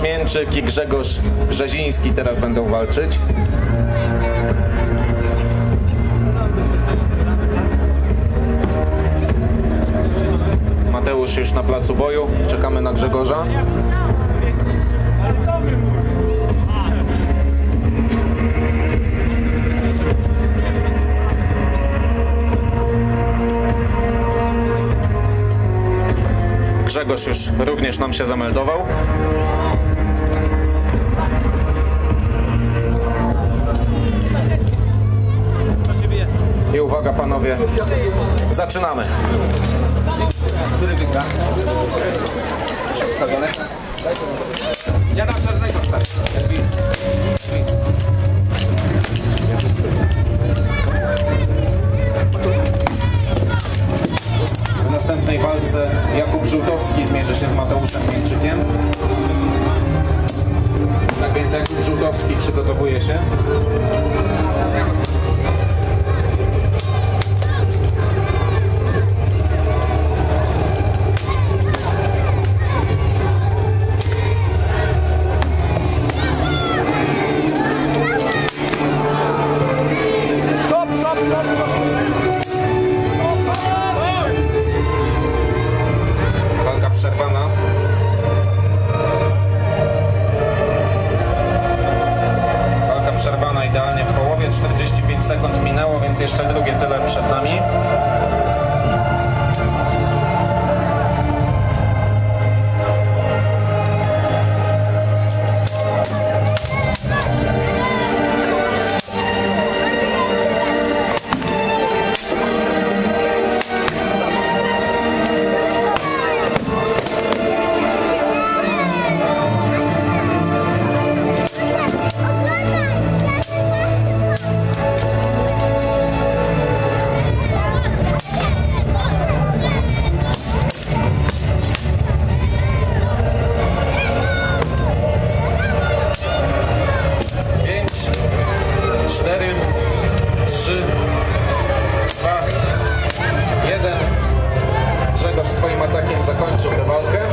Jęczyk i Grzegorz Brzeziński teraz będą walczyć. Mateusz już na placu boju. Czekamy na Grzegorza. Grzegorz już również nam się zameldował. I uwaga panowie, zaczynamy. Który wygra? Ja najpierw stary. W następnej walce Jakub Żółtowski zmierzy się z Mateuszem przygotowuje się. przerwana idealnie w połowie, 45 sekund minęło, więc jeszcze drugie tyle przed nami. Лукин закончил добавка.